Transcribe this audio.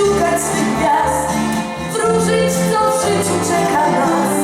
szukać tych gwiazd, wróżyć, co w życiu czeka nas.